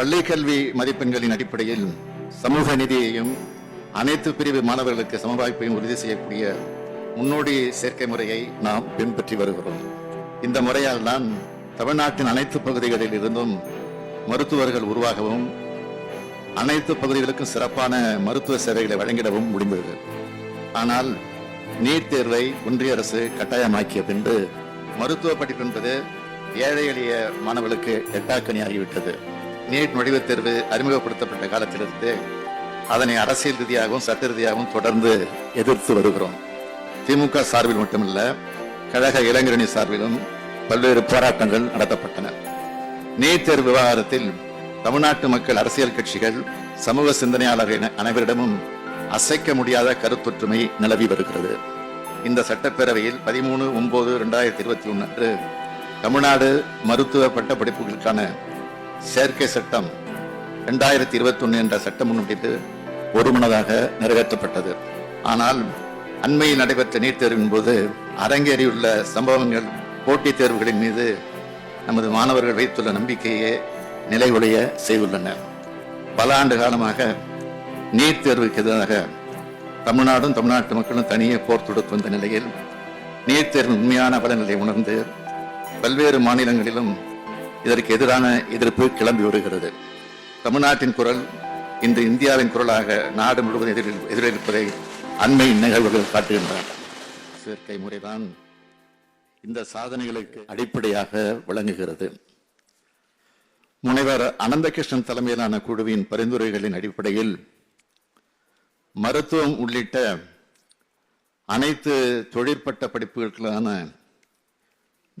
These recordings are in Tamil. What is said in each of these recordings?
பள்ளி கல்வி மதிப்பெண்களின் அடிப்படையில் சமூக நிதியையும் அனைத்து பிரிவு மாணவர்களுக்கு சமவாய்ப்பையும் உறுதி செய்யக்கூடிய முன்னோடி சேர்க்கை முறையை நாம் பின்பற்றி வருகிறோம். இந்த முறையால் தான் தமிழ்நாட்டின் அனைத்து பகுதிகளில் இருந்தும் மருத்துவர்கள் உருவாகவும் அனைத்து பகுதிகளுக்கும் சிறப்பான மருத்துவ சேவைகளை வழங்கிடவும் முடிந்தது. ஆனால் நீட் தேர்வை ஒன்றிய அரசு கட்டாயமாக்கிய பின்பு மருத்துவ படிப்பு என்பது ஏழை எளிய மாணவர்களுக்கு எட்டாக்கணியாகிவிட்டது நீட் நுழைவுத் தேர்வு அறிமுகப்படுத்தப்பட்ட காலத்திலிருந்து அதனை அரசியல் ரீதியாகவும் சட்ட ரீதியாகவும் தொடர்ந்து எதிர்த்து வருகிறோம். திமுக சார்பில் மட்டுமல்ல கழக இளைஞரணி சார்பிலும் பல்வேறு போராட்டங்கள் நடத்தப்பட்டன. நீட் தேர்வு விவகாரத்தில் தமிழ்நாட்டு மக்கள் அரசியல் கட்சிகள் சமூக சிந்தனையாளர்கள் அனைவரிடமும் அசைக்க முடியாத கருத்தொற்றுமை நிலவி வருகிறது. இந்த சட்டப்பேரவையில் பதிமூணு ஒன்பது ரெண்டாயிரத்தி இருபத்தி ஒன்று அன்று தமிழ்நாடு மருத்துவ பட்ட படிப்புகளுக்கான சேர்க்கை சட்டம் ரெண்டாயிரத்தி இருபத்தி ஒன்று என்ற சட்ட முன்வடிவு ஒருமனதாக நிறைவேற்றப்பட்டது. ஆனால் அண்மையில் நடைபெற்ற நீட் தேர்வின் போது அரங்கேறியுள்ள சம்பவங்கள் போட்டித் தேர்வுகளின் மீது நமது மாணவர்கள் வைத்துள்ள நம்பிக்கையே நிலைகுலைய செய்துள்ளன. பல ஆண்டு காலமாக நீட் தேர்வுக்கு எதிராக தமிழ்நாடும் தமிழ்நாட்டு மக்களும் தனியே போர் தொடுத்து வந்த நிலையில் நீட் தேர்வின் உண்மையான பலநிலை உணர்ந்து பல்வேறு மாநிலங்களிலும் இதற்கு எதிரான எதிர்ப்பு கிளம்பி வருகிறது. தமிழ்நாட்டின் குரல் இன்று இந்தியாவின் குரலாக நாடு முழுவதும் எதிரில் எதிரொலிப்பதை அண்மை நிகழ்வுகள் காட்டுகின்றன. சேர்க்கை முறைதான் இந்த சாதனைகளுக்கு அடிப்படையாக விளங்குகிறது. முனைவர் அனந்தகிருஷ்ணன் தலைமையிலான குழுவின் பரிந்துரைகளின் அடிப்படையில் மருத்துவம் உள்ளிட்ட அனைத்து தொழிற்பட்ட படிப்புகளுக்கான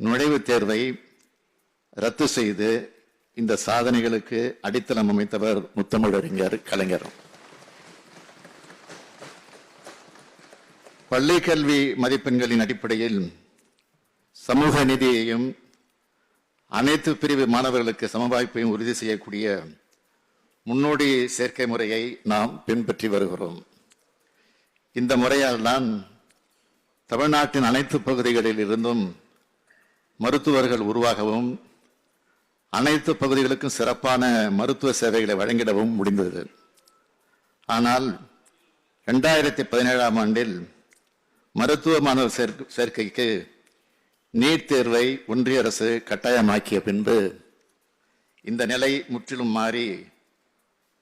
நுழைவுத் தேர்வை ரத்து செய்து இந்த சாதனைகளுக்கு அடித்தளம் அமைத்தவர் முத்தமிழறிஞர் கலைஞர் பள்ளி கல்வி மதிப்பெண்களின் அடிப்படையில் சமூக நிதியையும் அனைத்து பிரிவு மாணவர்களுக்கு சமவாய்ப்பையும் உறுதி செய்யக்கூடிய முன்னோடி சேர்க்கை முறையை நாம் பின்பற்றி வருகிறோம். இந்த முறையால் தான் தமிழ்நாட்டின் அனைத்து பகுதிகளில் இருந்தும் மருத்துவர்கள் உருவாகவும் அனைத்து பகுதிகளுக்கும் சிறப்பான மருத்துவ சேவைகளை வழங்கிடவும் முடிந்தது. ஆனால் ரெண்டாயிரத்தி பதினேழாம் ஆண்டில் மருத்துவ மாணவர் சேர்க்- சேர்க்கைக்கு நீட் தேர்வை ஒன்றிய அரசு கட்டாயமாக்கிய பின்பு இந்த நிலை முற்றிலும் மாறி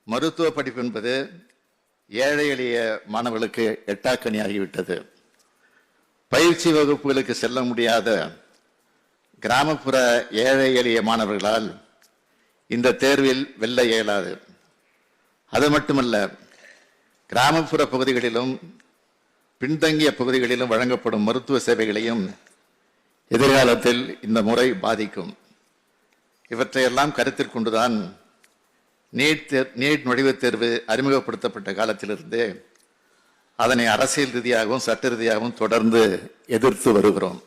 மருத்துவ படிப்பு என்பது ஏழை எளிய மாணவர்களுக்கு எட்டாக்கணியாகிவிட்டது பயிற்சி வகுப்புகளுக்கு செல்ல முடியாத கிராமப்புற ஏழை எளிய மாணவர்களால் இந்த தேர்வில் வெல்ல இயலாது. அது மட்டுமல்ல கிராமப்புற பகுதிகளிலும் பின்தங்கிய பகுதிகளிலும் வழங்கப்படும் மருத்துவ சேவைகளையும் எதிர்காலத்தில் இந்த முறை பாதிக்கும். இவற்றையெல்லாம் கருத்தில் கொண்டுதான் நீட் தேர் நீட் நுழைவுத் தேர்வு அறிமுகப்படுத்தப்பட்ட காலத்திலிருந்தே அதனை அரசியல் ரீதியாகவும் சட்ட ரீதியாகவும் தொடர்ந்து எதிர்த்து வருகிறோம்.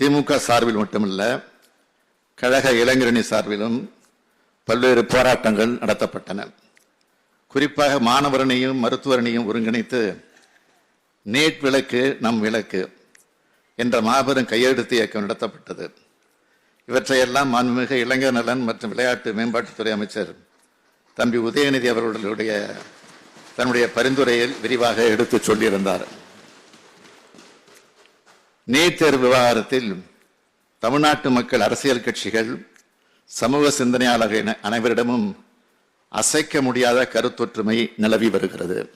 திமுக சார்பில் மட்டுமல்ல கழக இளைஞரணி சார்பிலும் பல்வேறு போராட்டங்கள் நடத்தப்பட்டன. குறிப்பாக மாணவரணியும் மருத்துவரணையும் ஒருங்கிணைத்து நேட் விளக்கு நம் விளக்கு என்ற மாபெரும் கையெழுத்து இயக்கம் நடத்தப்பட்டது. இவற்றையெல்லாம் மாண்புமிகு இளைஞர் நலன் மற்றும் விளையாட்டு மேம்பாட்டுத்துறை அமைச்சர் தம்பி உதயநிதி அவர்களுடைய தன்னுடைய பரிந்துரையில் விரிவாக எடுத்துச் சொல்லியிருந்தார். நீட் தேர்வு விவகாரத்தில் தமிழ்நாட்டு மக்கள் அரசியல் கட்சிகள் சமூக சிந்தனையாளர்கள் என அனைவரிடமும் அசைக்க முடியாத கருத்தொற்றுமை நிலவி வருகிறது.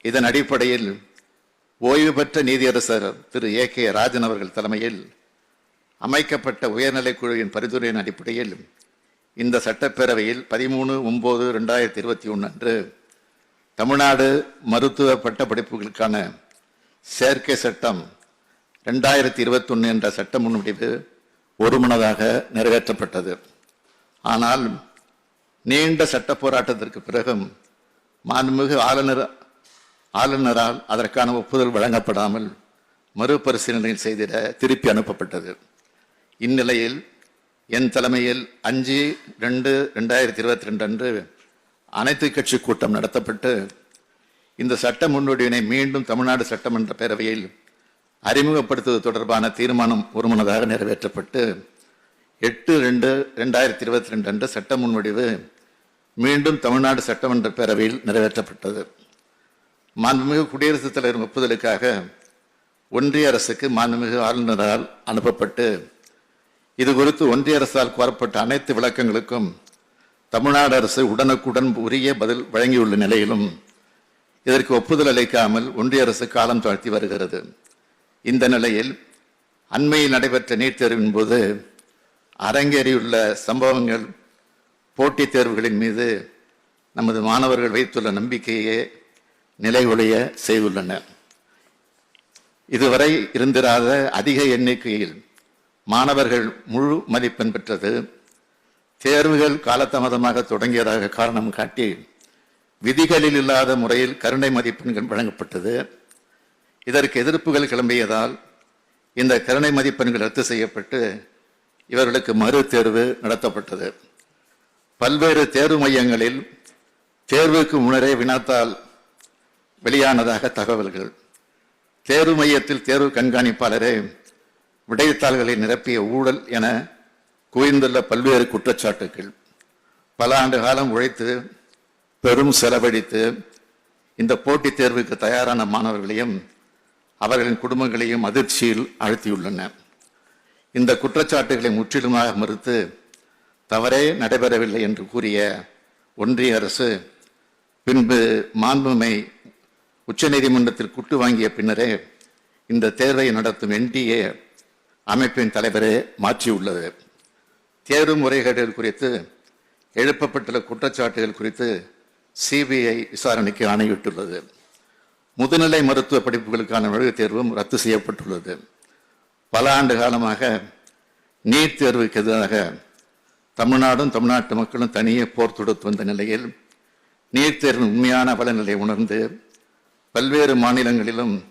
இதன் அடிப்படையில் ஓய்வு பெற்ற நீதியரசர் திரு. ஏ. கே. ராஜன் அவர்கள் தலைமையில் அமைக்கப்பட்ட உயர்நிலைக் குழுவின் பரிந்துரையின் அடிப்படையில் இந்த சட்டப்பேரவையில் பதிமூணு ஒன்பது ரெண்டாயிரத்தி இருபத்தி ஒன்று அன்று தமிழ்நாடு மருத்துவ பட்ட படிப்புகளுக்கான சேர்க்கை சட்டம் ரெண்டாயிரத்தி இருபத்தொன்னு என்ற சட்ட முன்வடிவு ஒருமனதாக நிறைவேற்றப்பட்டது. ஆனால் நீண்ட சட்ட போராட்டத்திற்கு பிறகும் மாண்புமிகு ஆளுநர் ஆளுநரால் அதற்கான ஒப்புதல் வழங்கப்படாமல் மறுபரிசீலனை செய்திட திருப்பி அனுப்பப்பட்டது. இந்நிலையில் என் தலைமையில் அஞ்சு ரெண்டு ரெண்டாயிரத்தி இருபத்தி ரெண்டு அன்று அனைத்து கட்சி கூட்டம் நடத்தப்பட்டு இந்த சட்ட முன்வடிவினை மீண்டும் தமிழ்நாடு சட்டமன்ற பேரவையில் அறிமுகப்படுத்துவது தொடர்பான தீர்மானம் ஒருமனதாக நிறைவேற்றப்பட்டு எட்டு ரெண்டு ரெண்டாயிரத்தி இருபத்தி ரெண்டு அன்று சட்ட முன்வடிவு மீண்டும் தமிழ்நாடு சட்டமன்ற பேரவையில் நிறைவேற்றப்பட்டது. மாண்புமிகு குடியரசுத் தலைவர் ஒப்புதலுக்காக ஒன்றிய அரசுக்கு மாண்புமிகு ஆளுநரால் அனுப்பப்பட்டு இது குறித்து ஒன்றிய அரசால் கோரப்பட்ட அனைத்து விளக்கங்களுக்கும் தமிழ்நாடு அரசு உடனுக்குடன் உரிய பதில் வழங்கியுள்ள நிலையிலும் இதற்கு ஒப்புதல் அளிக்காமல் ஒன்றிய அரசு காலம் தாழ்த்தி வருகிறது. இந்த நிலையில் அண்மையில் நடைபெற்ற நீட் தேர்வின் போது அரங்கேறியுள்ள சம்பவங்கள் போட்டித் தேர்வுகளின் மீது நமது மாணவர்கள் வைத்துள்ள நம்பிக்கையே நிலைகுலைய செய்துள்ளன. இதுவரை இருந்திராத அதிக எண்ணிக்கையில் மாணவர்கள் முழு மதிப்பெண் பெற்றது. தேர்வுகள் காலதாமதமாக தொடங்கியதாக காரணம் காட்டி விதிகளில் இல்லாத முறையில் கருணை மதிப்பெண்கள் வழங்கப்பட்டது. இதற்கு எதிர்ப்புகள் கிளம்பியதால் இந்த கருணை மதிப்பெண்கள் ரத்து செய்யப்பட்டு இவர்களுக்கு மறு தேர்வு நடத்தப்பட்டது. பல்வேறு தேர்வு மையங்களில் தேர்வுக்கு முன்னரே வினாத்தால் வெளியானதாக தகவல்கள். தேர்வு மையத்தில் தேர்வு கண்காணிப்பாளரே விடைத்தாள்களை நிரப்பிய ஊழல் என குவிந்துள்ள பல்வேறு குற்றச்சாட்டுகள் பல ஆண்டு காலம் உழைத்து பெரும் செலவழித்து இந்த போட்டித் தேர்வுக்கு தயாரான மாணவர்களையும் அவர்களின் குடும்பங்களையும் அதிர்ச்சியில் அழுத்தியுள்ளன. இந்த குற்றச்சாட்டுகளை முற்றிலுமாக மறுத்து தவறே நடைபெறவில்லை என்று கூறிய ஒன்றிய அரசு பின்பு மாண்புமை உச்சநீதிமன்றத்தில் குட்டு வாங்கிய பின்னரே இந்த தேர்வை நடத்தும் என்டிஏ அமைப்பின் தலைவரே மாற்றியுள்ளது. தேர்வு முறைகேடுகள் குறித்து எழுப்பப்பட்டுள்ள குற்றச்சாட்டுகள் குறித்து சிபிஐ விசாரணைக்கு ஆணையிட்டுள்ளது. முதுநிலை மருத்துவ படிப்புகளுக்கான நுழைவுத் தேர்வும் ரத்து செய்யப்பட்டுள்ளது. பல ஆண்டு காலமாக நீட் தேர்வுக்கு எதிராக தமிழ்நாடும் தமிழ்நாட்டு மக்களும் தனியே போர் தொடுத்து வந்த நிலையில் நீட் தேர்வின் உண்மையான பலநிலை உணர்ந்து பல்வேறு மாநிலங்களிலும்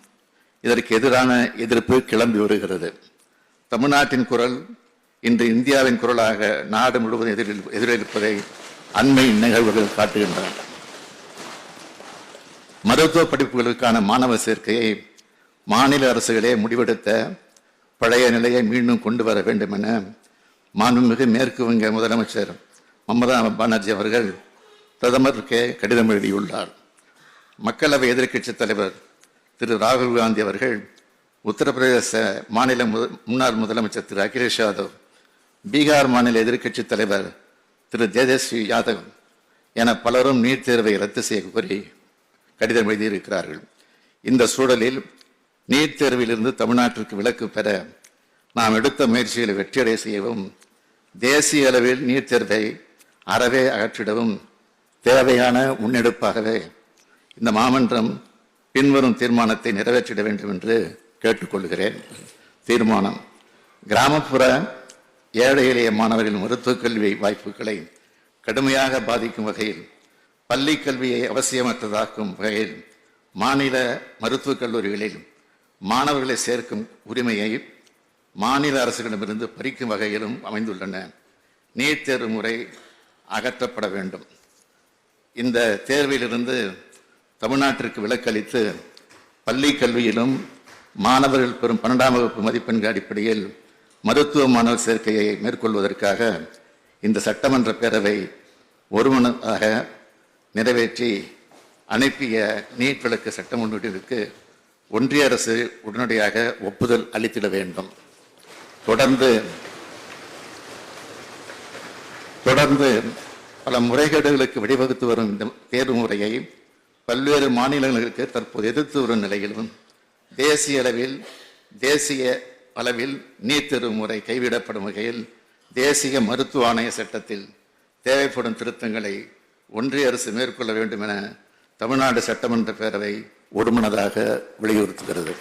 இதற்கு எதிரான எதிர்ப்பு கிளம்பி வருகிறது. தமிழ்நாட்டின் குரல் இன்று இந்தியாவின் குரலாக நாடு முழுவதும் எதிரில் எதிரொலிப்பதை அண்மை நிகழ்வுகள் காட்டுகின்றன. மருத்துவ படிப்புகளுக்கான மாணவர் சேர்க்கையை மாநில அரசுகளே முடிவெடுத்த பழைய நிலையை மீண்டும் கொண்டு வர வேண்டும் என மாண்புமிகு மேற்கு வங்க முதலமைச்சர் மமதா பானர்ஜி அவர்கள் பிரதமருக்கு கடிதம் எழுதியுள்ளார். மக்களவை எதிர்க்கட்சித் தலைவர் திரு. ராகுல் காந்தி அவர்கள் உத்தரப்பிரதேச மாநில முத- முன்னாள் முதலமைச்சர் திரு. அகிலேஷ் யாதவ் பீகார் மாநில எதிர்க்கட்சித் தலைவர் திரு. தேஜஸ்வி யாதவ் என பலரும் நீட் தேர்வை ரத்து செய்ய கோரி கடிதம் எழுதியிருக்கிறார்கள். இந்த சூழலில் நீட் தேர்விலிருந்து தமிழ்நாட்டிற்கு விலக்கு பெற நாம் எடுத்த முயற்சிகளை வெற்றியடைய செய்யவும் தேசிய அளவில் நீட் தேர்வை அறவே அகற்றிடவும் தேவையான முன்னெடுப்பாகவே இந்த மாமன்றம் பின்வரும் தீர்மானத்தை நிறைவேற்றிட வேண்டும் என்று கேட்டுக்கொள்கிறேன் தீர்மானம். கிராமப்புற ஏழை எளிய மாணவர்களின் மருத்துவக் கல்வி வாய்ப்புகளை கடுமையாக பாதிக்கும் வகையில் பள்ளி கல்வியை அவசியமற்றதாக்கும் வகையில் மாநில மருத்துவக் கல்லூரிகளில் மாணவர்களை சேர்க்கும் உரிமையை மாநில அரசுகளிடமிருந்து பறிக்கும் வகையிலும் அமைந்துள்ளன. நீட் தேர்வு முறை அகற்றப்பட வேண்டும். இந்த தேர்விலிருந்து தமிழ்நாட்டிற்கு விலக்களித்து பள்ளி கல்வியிலும் மாணவர்கள் பெறும் பன்னெண்டாம் வகுப்பு மதிப்பெண்கள் அடிப்படையில் மருத்துவ மாணவர் சேர்க்கையை மேற்கொள்வதற்காக இந்த சட்டமன்ற பேரவை ஒருமனதாக நிறைவேற்றி அனுப்பிய நீட் விளக்கு சட்டமன்றத்திற்கு ஒன்றிய அரசு உடனடியாக ஒப்புதல் அளித்திட வேண்டும். தொடர்ந்து தொடர்ந்து பல முறைகேடுகளுக்கு வழிவகுத்து வரும் இந்த தேர்வு முறையை பல்வேறு மாநிலங்களுக்கு தற்போது எதிர்த்து வரும் நிலையிலும் தேசிய அளவில் தேசிய அளவில் நீட் தேர்வு முறை கைவிடப்படும் வகையில் தேசிய மருத்துவ ஆணைய சட்டத்தில் தேவைப்படும் திருத்தங்களை ஒன்றிய அரசு மேற்கொள்ள வேண்டும் என தமிழ்நாடு சட்டமன்ற பேரவை ஒருமனதாக வலியுறுத்துகிறது.